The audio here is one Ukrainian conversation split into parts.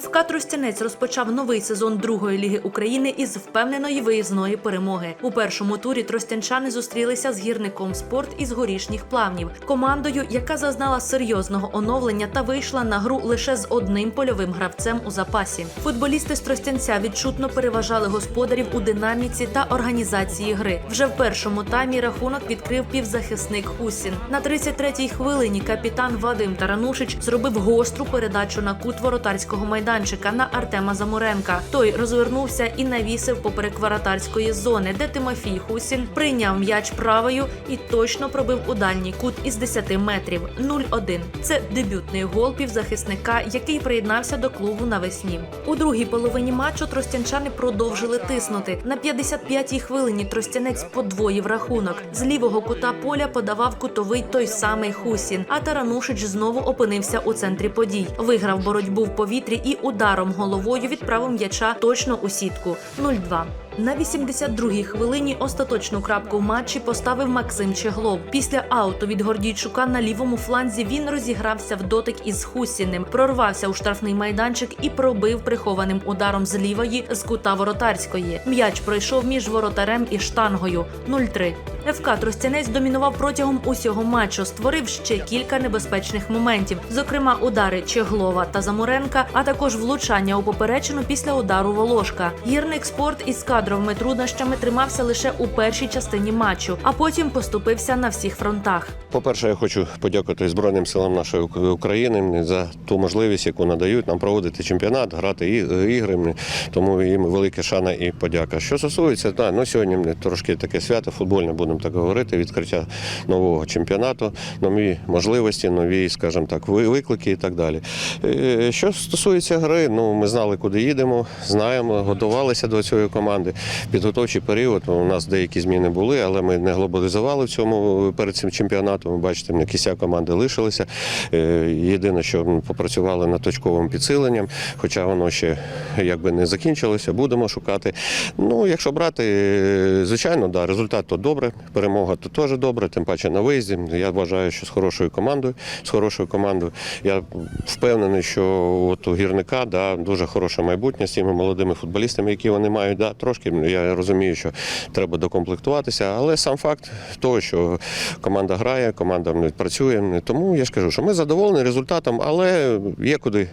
ФК Тростянець розпочав новий сезон другої ліги України із впевненої виїзної перемоги. У першому турі тростянчани зустрілися з гірником спорт із горішніх плавнів, командою, яка зазнала серйозного оновлення та вийшла на гру лише з одним польовим гравцем у запасі. Футболісти з Тростянця відчутно переважали господарів у динаміці та організації гри. Вже в першому таймі рахунок відкрив півзахисник Хусін. На 33-й хвилині капітан Вадим Таранушич зробив гостру передачу на кут воротарського майданчика на Артема Замуренка. Той розвернувся і навісив поперек воротарської зони, де Тимофій Хусін прийняв м'яч правою і точно пробив у дальній кут із 10 метрів 0-1. Це дебютний гол півзахисника, який приєднався до клубу навесні. У другій половині матчу тростянчани продовжили тиснути. На 55-й хвилині тростянець подвоїв рахунок. З лівого кута поля подавав кутовий той самий Хусін. А Таранушич знову опинився у центрі подій. Виграв боротьбу в повітрі і ударом головою відправив м'яча точно у сітку 0-2. На 82-й хвилині остаточну крапку в матчі поставив Максим Чеглов. Після ауту від Гордійчука на лівому фланзі він розігрався в дотик із Хусіним, прорвався у штрафний майданчик і пробив прихованим ударом з лівої з кута воротарської. М'яч пройшов між воротарем і штангою 0-3. ФК Тростянець домінував протягом усього матчу, створив ще кілька небезпечних моментів, зокрема удари Чеглова та Замуренка, а також влучання у поперечину після удару Волошка. Гірник спорт із кадровими труднощами тримався лише у першій частині матчу, а потім поступився на всіх фронтах. По-перше, я хочу подякувати Збройним силам нашої Ук- України за ту можливість, яку надають нам проводити чемпіонат, грати і- ігри. Тому їм велика шана і подяка. Що стосується, да, ну сьогодні трошки таке свято футбольне, будемо так говорити, відкриття нового чемпіонату, нові можливості, нові, скажімо так, виклики і так далі. Е, Що стосується гри, ну ми знали, куди їдемо, знаємо, готувалися до цієї команди. Підготовчий період у нас деякі зміни були, але ми не глобалізували в цьому перед цим чемпіонатом. Ви бачите, на кися команди лишилися. Е, Єдине, що попрацювали над точковим підсиленням, хоча воно ще якби не закінчилося, будемо шукати. Ну, якщо брати, е, звичайно, да, результат то добре, перемога то теж добре, тим паче на виїзді. Я вважаю, що з хорошою командою, з хорошою командою. Я впевнений, що от у гірника да, дуже хороше майбутнє з тими молодими футболістами, які вони мають. Да, трошки я розумію, що треба докомплектуватися, але сам факт того, що команда грає, команда працює. Тому я ж кажу, що ми задоволені результатом, але є куди.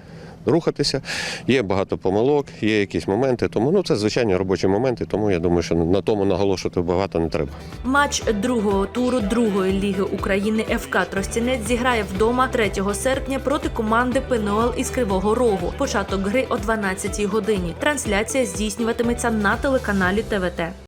Рухатися, є багато помилок, є якісь моменти, тому ну це звичайні робочі моменти, тому я думаю, що на тому наголошувати багато не треба. Матч другого туру другої ліги України ФК Тростянець зіграє вдома 3 серпня проти команди ПНОЛ із Кривого Рогу. Початок гри о 12-й годині. Трансляція здійснюватиметься на телеканалі ТВТ.